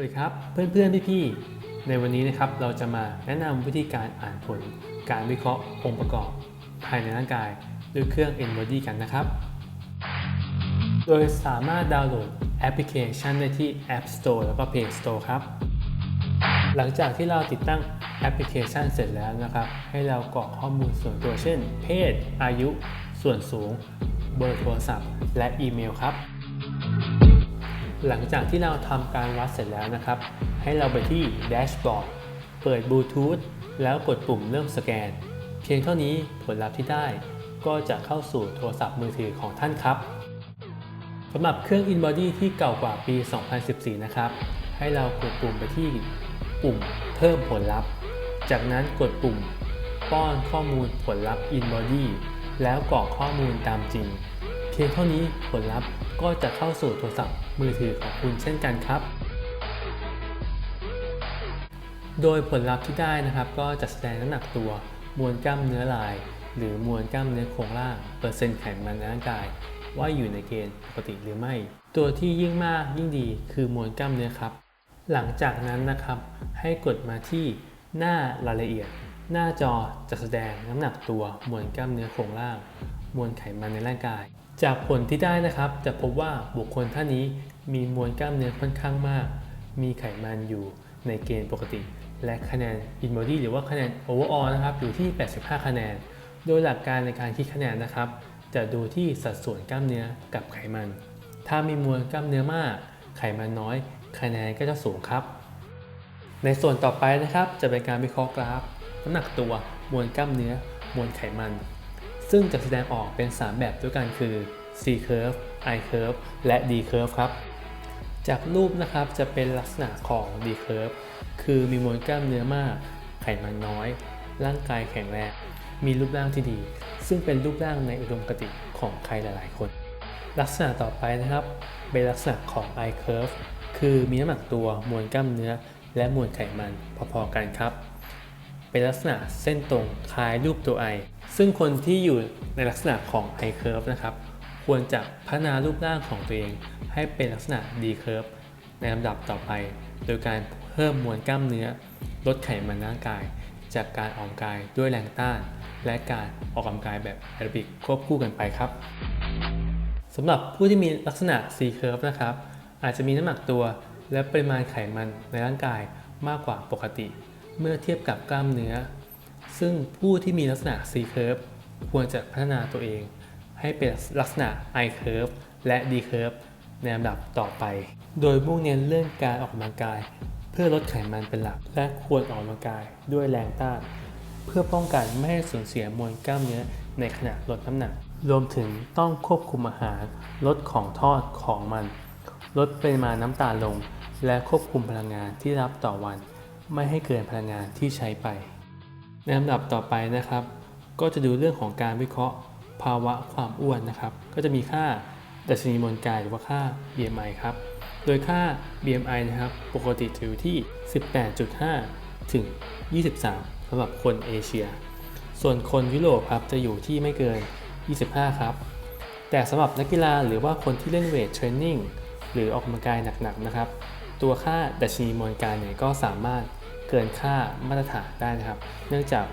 วัสดีครับเพื่อนๆพี่ๆในวันนี้นะครับเราจะมาแนะนำวิธีการอ่านผล การวิเคราะห์องค์ประกอบ ภายในร่างกายด้วยเครื่อง Embody กันนะครับ โดยสามารถดาวน์โหลดแอปพลิเคชันได้ที่ App Store แล้วก็ Play Store ครับ หลังจากที่เราติดตั้งแอปพลิเคชันเสร็จแล้วนะครับ ให้เรากรอกข้อมูลส่วนตัวเช่น เพศ อายุ ส่วนสูง เบอร์โทรศัพท์ และอีเมลครับ หลังจากที่เราทำการวัดเสร็จแล้วนะครับ ให้เราไปที่แดชบอร์ดเปิดบลูทูธแล้วกดปุ่มเริ่มสแกน เพียงเท่านี้ผลลัพธ์ที่ได้ ก็จะเข้าสู่โทรศัพท์มือถือของท่านครับสำหรับเครื่อง InBody ที่เก่ากว่าปี 2014 นะครับ ให้เรากดปุ่มไปที่ปุ่มเพิ่มผลลัพธ์ จากนั้นกดปุ่มป้อนข้อมูลผลลัพธ์ InBody แล้วกรอกข้อมูลตามจริง เพียงเท่านี้ผลลัพธ์ ก็จะเข้าสู่โทรศัพท์มือถือของคุณเช่นกันครับ โดยผลลัพธ์ที่ได้นะครับ ก็จะแสดงน้ำหนักตัวมวลกล้ามเนื้อลาย หรือมวลกล้ามเนื้อโครงล่างเปอร์เซ็นต์ไขมันในร่างกาย ว่าอยู่ในเกณฑ์ปกติหรือไม่ ตัวที่ยิ่งมากยิ่งดีคือมวลกล้ามเนื้อครับ หลังจากนั้นนะครับ ให้กดมาที่หน้ารายละเอียด หน้าจอจะแสดงน้ำหนักตัวมวลกล้ามเนื้อโครงล่าง มวลไขมันในร่างกาย จากผลที่ได้นะครับ จะพบว่าบุคคลท่านนี้มีมวลกล้ามเนื้อค่อนข้างมาก มีไขมันอยู่ในเกณฑ์ปกติ และคะแนน in body หรือว่าคะแนน overall นะครับอยู่ที่ 85 คะแนน โดยหลักการในการคิดคะแนนนะครับ จะดูที่สัดส่วนกล้ามเนื้อกับไขมัน ถ้ามีมวลกล้ามเนื้อมาก ไขมันน้อย คะแนนก็จะสูงครับ ในส่วนต่อไปนะครับจะเป็นการวิเคราะห์กราฟน้ำหนักตัว มวลกล้ามเนื้อ มวลไขมัน ซึ่งจะแสดงออกเป็น 3 แบบด้วยกันคือ C curve I curve และ D curve ครับ จากรูปนะครับจะเป็นลักษณะของ D curve คือมีมวลกล้ามเนื้อมาก ไขมันน้อย ร่างกายแข็งแรง มีรูปร่างที่ดี ซึ่งเป็นรูปร่างในอุดมคติของใครหลาย ๆ คน ลักษณะต่อไปนะครับ เป็นลักษณะของ I curve คือมีน้ำหนักตัวมวลกล้ามเนื้อ และมวลไขมันพอ ๆ กันครับ เป็นลักษณะเส้นตรงคล้ายรูปตัว I ซึ่งคนที่อยู่ในลักษณะของ I curve นะครับ ควรจะพัฒนารูปร่างของตัวเอง ให้เป็นลักษณะ D curve ในลำดับต่อไป โดยการเพิ่มมวลกล้ามเนื้อ ลดไขมันในร่างกาย จากการออกกำลังกายด้วยแรงต้าน และการออกกำลังกายแบบแอโรบิกควบคู่กันไปครับสำหรับผู้ที่มีลักษณะ C curve นะครับ อาจจะมีน้ำหนักตัวและปริมาณไขมันในร่างกายมากกว่าปกติ เมื่อเทียบกับกล้ามเนื้อ ซึ่งผู้ที่มีลักษณะ C curve ควรจะพัฒนาตัวเอง ให้เป็นลักษณะ I curve และ D curve ในลำดับต่อไป โดยมุ่งเน้นเรื่องการออกกำลังกาย เพื่อลดไขมันเป็นหลัก และควรออกกำลังกายด้วยแรงต้าน เพื่อป้องกันไม่ให้สูญเสียมวลกล้ามเนื้อในขณะลดน้ำหนัก รวมถึงต้องควบคุมอาหาร ลดของทอดของมัน ลดปริมาณน้ำตาลลง และควบคุมพลังงานที่รับต่อวัน ไม่ให้เกินพลังงานที่ใช้ไป ในลำดับต่อไปนะครับ ก็จะดูเรื่องของการวิเคราะห์ภาวะความอ้วนนะครับ ก็จะมีค่าดัชนีมวลกายหรือว่าค่า BMI ครับ โดยค่า BMI นะครับ ปกติจะอยู่ที่ 18.5 ถึง 23สำหรับคนเอเชีย ส่วนคนยุโรปครับจะอยู่ที่ไม่เกิน 25 ครับ แต่สำหรับนักกีฬาหรือว่าคนที่เล่นเวทเทรนนิ่งหรือออกกำลังกายหนักๆนะครับ ตัวค่าดัชนีมวลกายเนี่ยก็สามารถ เกินค่ามาตรฐานได้นะครับ เนื่องจาก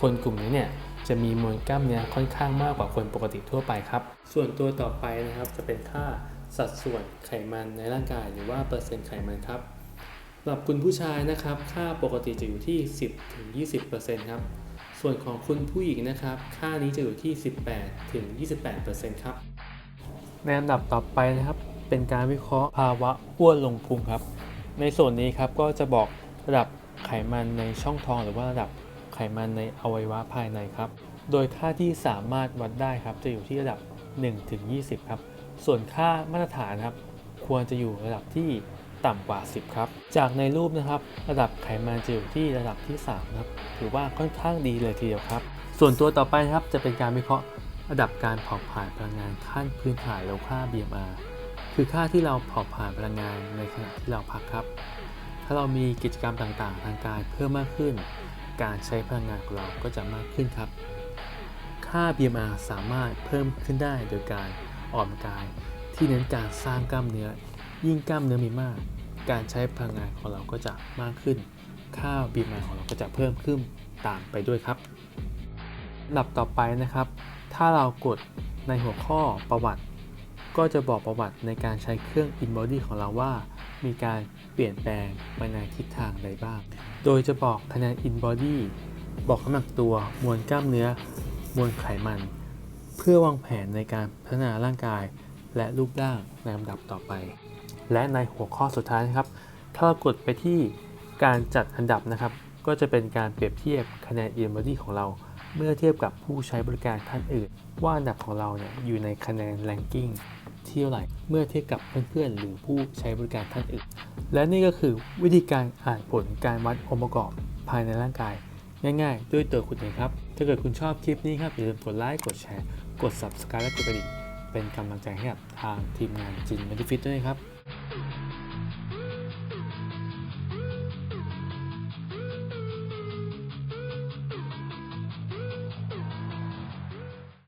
คนกลุ่มนี้เนี่ยจะมีมวลกล้ามเนื้อค่อนข้างมากกว่าคนปกติทั่วไปครับ ส่วนตัวต่อไปนะครับจะเป็นค่าสัดส่วนไขมันในร่างกายหรือว่าเปอร์เซ็นต์ไขมันครับสำหรับคุณผู้ชายนะครับ ค่าปกติจะอยู่ที่ 10 2 0 ครับ ส่วนของคุณผู้หญิงนะครับ ค่านี้จะอยู่ที่ 18 2 8 ครับ ในอันดับต่อไปนะครับเป็นการวิเคราะห์ภาวะอ้วนลงพุงครับ ในส่วนนี้ครับก็จะบอกระดับ ไขมันในช่องท้องหรือว่าระดับไขมันในอวัยวะภายในครับ โดยค่าที่สามารถวัดได้ครับ จะอยู่ที่ระดับ1-20 ครับ ส่วนค่ามาตรฐานครับ ควรจะอยู่ระดับที่ต่ำกว่า 10 ครับ จากในรูปนะครับ ระดับไขมันจะอยู่ที่ระดับที่3ครับ ถือว่าค่อนข้างดีเลยทีเดียวครับ ส่วนตัวต่อไปครับจะเป็นการวิเคราะห์ระดับการเผาผลาญพลังงานขั้นพื้นฐานหรือค่า BMR คือค่าที่เราเผาผลาญพลังงานในขณะที่เราพักครับ ถ้าเรามีกิจกรรมต่างๆ ทางกายเพิ่มมากขึ้น การใช้พลังงานของเราก็จะมากขึ้นครับ ค่า BMR สามารถเพิ่มขึ้นได้โดยการออกกำลังกาย ที่เน้นการสร้างกล้ามเนื้อ ยิ่งกล้ามเนื้อมีมาก การใช้พลังงานของเราก็จะมากขึ้น ค่า BMI ของเราก็จะเพิ่มขึ้นตามไปด้วยครับลำดับต่อไปนะครับ ถ้าเรากดในหัวข้อประวัติ ก็จะบอกประวัติในการใช้เครื่อง InBody ของเราว่า มีการเปลี่ยนแปลงไปในทิศทางใดบ้าง โดยจะบอกคะแนน InBody บอกน้ำหนักตัว มวลกล้ามเนื้อ มวลไขมัน เพื่อวางแผนในการพัฒนาร่างกาย และรูปร่างในลำดับต่อไป และในหัวข้อสุดท้ายนะครับ ถ้าเรากดไปที่การจัดอันดับนะครับ ก็จะเป็นการเปรียบเทียบคะแนน InBody ของเราเมื่อเทียบกับผู้ใช้บริการท่านอื่น ว่าอันดับของเราเนี่ยอยู่ในคะแนน ranking ที่ เท่าไหร่เมื่อเทียบกับเพื่อนๆ หรือผู้ใช้บริการท่านอื่น และนี่ก็คือวิธีการอ่านผลการวัดองค์ประกอบภายในร่างกาย ง่ายๆ ด้วยตัวคุณเองครับ ถ้าเกิดคุณชอบคลิปนี้ครับอย่าลืมกดไลค์กดแชร์ กด subscribe และกดกระดิ่งเป็นกำลังใจให้กับทางทีมงานจินเมดิฟิตด้วยครับ